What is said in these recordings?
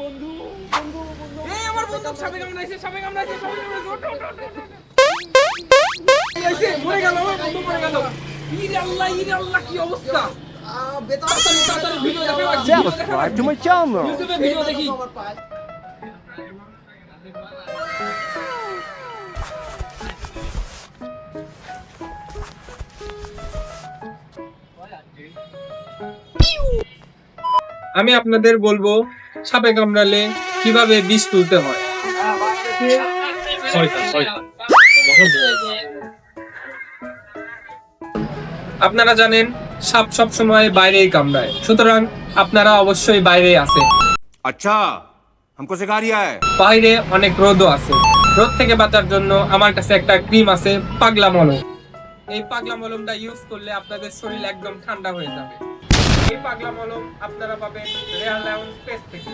ওঠ, ওঠ, ওঠ। মরে গেল আমার বন্ধু মরে গেল ইরে আল্লাহ ইরে আল্লাহ কি অবস্থা। Subscribe to my channel. Video দেখি আমি আপনাদের বলব সাপে কামড়ালে কিভাবে বিষ তুলতে হয় আপনারা জানেন সাপ সব সময় বাইরেই কামড়ায় সুতরাং আপনারা অবশ্যই বাইরেই আছেন अच्छा हमको सिखा रिया है বাইরে অনেক রোদও আছে রোদ থেকে বাঁচার জন্য আমার কাছে একটা ক্রিম আছে পাগলা মলম এই পাগলা মলমটা ইউজ করলে আপনাদের শরীর একদম ঠান্ডা হয়ে যাবে এই পাগলা মলম আপনারা পাবেন রেয়ার লায়ন স্পেস থেকে।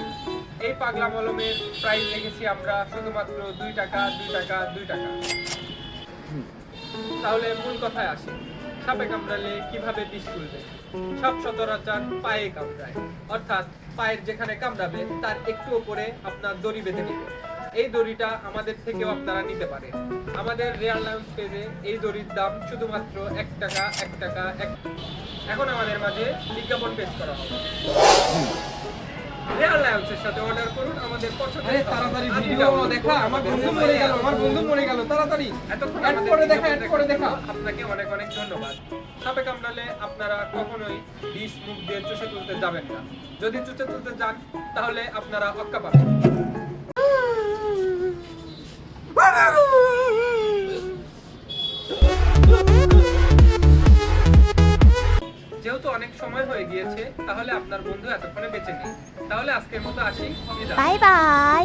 এই পাগলা মলমের প্রাইস রেখেছি আমরা শুধুমাত্র দুই টাকা দুই টাকা দুই টাকা। তাহলে মূল কথায় আসি। সাপে কামড়ালে কীভাবে বিষ তুলবে? সাপ সচরাচর পায়ে কামড়ায়। অর্থাৎ পায়ের যেখানে কামড়াবে, তার একটু উপরে আপনার দড়ি বেঁধে নেবে। এই দড়িটা আমাদের থেকেও আপনারা নিতে পারেন। আমাদের রেয়ার লাউন্স পেজে এই দড়ির দাম শুধুমাত্র এক টাকা এক টাকা, এক এখন আমাদের মাঝে বিজ্ঞাপন পেশ করা হবে। রেয়ার লাউন্সের সাথে অর্ডার করুন আমাদের পছন্দের তাড়াতাড়ি ভিডিও দেখা আমার বন্ধু মরে গেল আমার বন্ধু মরে গেল তাড়াতাড়ি। এতক্ষণ আমাদের করে দেখা, add করে দেখা। আপনাকে অনেক অনেক ধন্যবাদ। সাপে কামড়ালে আপনারা কখনোই বিষ মুখ দিয়ে চুষে তুলতে যাবেন না। যদি চুষে তুলতে যান তাহলে আপনারা অক্কা পাবেন। অনেক সময় হয়ে গিয়েছে, তাহলে আপনার বন্ধু এতক্ষণে বেঁচে নেই। তাহলে আজকের মতো আসি বাই বাই বাই।